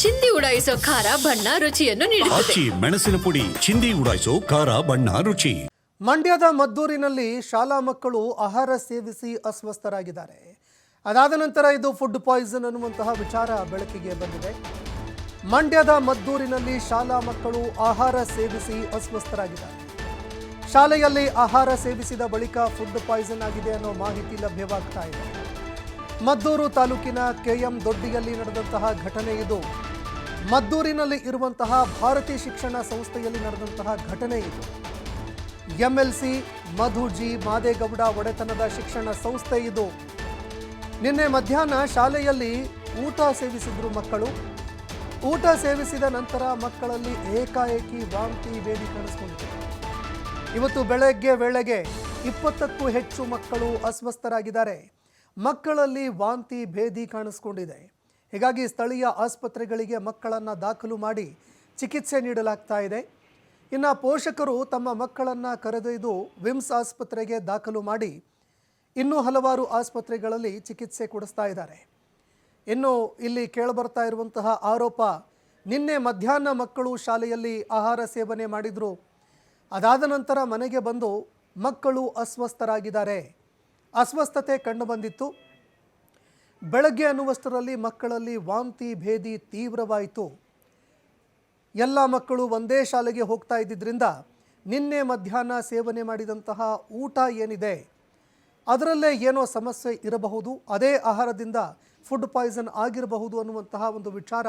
ಚಿಂದಿ ಉಡಾಯಿಸೋ ಖಾರ ಬಣ್ಣ ರುಚಿಯನ್ನು ನೀಡುತ್ತದೆ. ಆಚಿ ಮೆಣಸಿನ ಪುಡಿ ಚಿಂದಿ ಉಡಾಯಿಸೋ ಖಾರ ಬಣ್ಣ ರುಚಿ. ಮಂಡ್ಯದ ಮದ್ದೂರಿನಲ್ಲಿ ಶಾಲಾ ಮಕ್ಕಳು ಆಹಾರ ಸೇವಿಸಿ ಅಸ್ವಸ್ಥರಾಗಿದ್ದಾರೆ. ಅದಾದ ನಂತರ ಇದು ಫುಡ್ ಪಾಯ್ಸನ್ ಅನ್ನುವಂತಹ ವಿಚಾರ ಬೆಳಕಿಗೆ ಬಂದಿದೆ. ಮಂಡ್ಯದ ಮದ್ದೂರಿನಲ್ಲಿ ಶಾಲಾ ಮಕ್ಕಳು ಆಹಾರ ಸೇವಿಸಿ ಅಸ್ವಸ್ಥರಾಗಿದ್ದಾರೆ. ಶಾಲೆಯಲ್ಲಿ ಆಹಾರ ಸೇವಿಸಿದ ಬಳಿಕ ಫುಡ್ ಪಾಯ್ಸನ್ ಆಗಿದೆ ಅನ್ನೋ ಮಾಹಿತಿ ಲಭ್ಯವಾಗ್ತಾ ಇದೆ. ಮದ್ದೂರು ತಾಲೂಕಿನ ಕೆಎಂ ದೊಡ್ಡಿಯಲ್ಲಿ ನಡೆದಂತಹ ಘಟನೆ ಇದು. ಮದ್ದೂರಿನಲ್ಲಿ ಇರುವಂತಹ ಭಾರತೀಯ ಶಿಕ್ಷಣ ಸಂಸ್ಥೆಯಲ್ಲಿ ನಡೆದಂತಹ ಘಟನೆ ಇದು. ಎಂಎಲ್ಸಿ ಮಧುಜಿ ಮಾದೇಗೌಡ ಒಡೆತನದ ಶಿಕ್ಷಣ ಸಂಸ್ಥೆ ಇದು. ನಿನ್ನೆ ಮಧ್ಯಾಹ್ನ ಶಾಲೆಯಲ್ಲಿ ಊಟ ಸೇವಿಸಿದ್ರು ಮಕ್ಕಳು. ಊಟ ಸೇವಿಸಿದ ನಂತರ ಮಕ್ಕಳಲ್ಲಿ ಏಕಾಏಕಿ ವಾಂತಿ ಬೇದಿ ಕಾಣಿಸ್ಕೊಂಡಿದೆ. ಇವತ್ತು ಬೆಳಗ್ಗೆ ವೇಳೆಗೆ ಇಪ್ಪತ್ತಕ್ಕೂ ಹೆಚ್ಚು ಮಕ್ಕಳು ಅಸ್ವಸ್ಥರಾಗಿದ್ದಾರೆ. ಮಕ್ಕಳಲ್ಲಿ ವಾಂತಿ ಭೇದಿ ಕಾಣಿಸ್ಕೊಂಡಿದೆ. ಹೀಗಾಗಿ ಸ್ಥಳೀಯ ಆಸ್ಪತ್ರೆಗಳಿಗೆ ಮಕ್ಕಳನ್ನು ದಾಖಲು ಮಾಡಿ ಚಿಕಿತ್ಸೆ ನೀಡಲಾಗ್ತಾ ಇದೆ. ಇನ್ನು ಪೋಷಕರು ತಮ್ಮ ಮಕ್ಕಳನ್ನು ಕರೆದೊಯ್ದು ವಿಮ್ಸ್ ಆಸ್ಪತ್ರೆಗೆ ದಾಖಲು ಮಾಡಿ ಇನ್ನೂ ಹಲವಾರು ಆಸ್ಪತ್ರೆಗಳಲ್ಲಿ ಚಿಕಿತ್ಸೆ ಕೊಡಿಸ್ತಾ ಇದ್ದಾರೆ. ಇನ್ನು ಇಲ್ಲಿ ಕೇಳಬರ್ತಾ ಇರುವಂತಹ ಆರೋಪ, ನಿನ್ನೆ ಮಧ್ಯಾಹ್ನ ಮಕ್ಕಳು ಶಾಲೆಯಲ್ಲಿ ಆಹಾರ ಸೇವನೆ ಮಾಡಿದರು. ಅದಾದ ನಂತರ ಮನೆಗೆ ಬಂದು ಮಕ್ಕಳು ಅಸ್ವಸ್ಥರಾಗಿದ್ದಾರೆ. ಅಸ್ವಸ್ಥತೆ ಕಂಡುಬಂದಿತ್ತು. ಬೆಳಗ್ಗೆ ಅನ್ನುವಷ್ಟರಲ್ಲಿ ಮಕ್ಕಳಲ್ಲಿ ವಾಂತಿ, ಭೇದಿ ತೀವ್ರವಾಯಿತು. ಎಲ್ಲ ಮಕ್ಕಳು ಒಂದೇ ಶಾಲೆಗೆ ಹೋಗ್ತಾ ಇದ್ದಿದ್ದರಿಂದ ನಿನ್ನೆ ಮಧ್ಯಾಹ್ನ ಸೇವನೆ ಮಾಡಿದಂತಹ ಊಟ ಏನಿದೆ, ಅದರಲ್ಲೇ ಏನೋ ಸಮಸ್ಯೆ ಇರಬಹುದು, ಅದೇ ಆಹಾರದಿಂದ ಫುಡ್ ಪಾಯ್ಸನ್ ಆಗಿರಬಹುದು ಅನ್ನುವಂತಹ ಒಂದು ವಿಚಾರ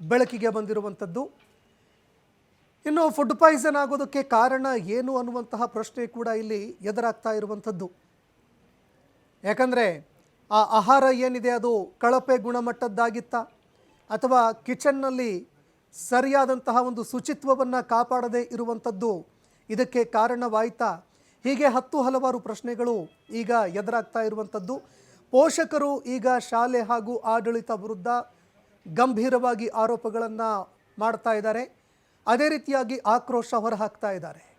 ಬೆಳಕಿಗೆ ಬಂದಿರುವಂಥದ್ದು. ಇನ್ನು ಫುಡ್ ಪಾಯ್ಸನ್ ಆಗೋದಕ್ಕೆ ಕಾರಣ ಏನು ಅನ್ನುವಂತಹ ಪ್ರಶ್ನೆ ಕೂಡ ಇಲ್ಲಿ ಎದುರಾಗ್ತಾ ಇರುವಂಥದ್ದು. ಯಾಕಂದರೆ ಆ ಆಹಾರ ಏನಿದೆ ಅದು ಕಳಪೆ ಗುಣಮಟ್ಟದ್ದಾಗಿತ್ತ ಅಥವಾ ಕಿಚನ್ನಲ್ಲಿ ಸರಿಯಾದಂತಹ ಒಂದು ಶುಚಿತ್ವವನ್ನು ಕಾಪಾಡದೇ ಇರುವಂಥದ್ದು ಇದಕ್ಕೆ ಕಾರಣವಾಯಿತಾ? ಹೀಗೆ ಹತ್ತು ಹಲವಾರು ಪ್ರಶ್ನೆಗಳು ಈಗ ಎದುರಾಗ್ತಾ ಇರುವಂಥದ್ದು. ಪೋಷಕರು ಈಗ ಶಾಲೆ ಹಾಗೂ ಆಡಳಿತ ವಿರುದ್ಧ ಗಂಭೀರವಾಗಿ ಆರೋಪಗಳನ್ನು ಮಾಡ್ತಾ ಇದ್ದಾರೆ. ಅದೇ ರೀತಿಯಾಗಿ ಆಕ್ರೋಶ ಹೊರಹಾಕ್ತಾ ಇದ್ದಾರೆ.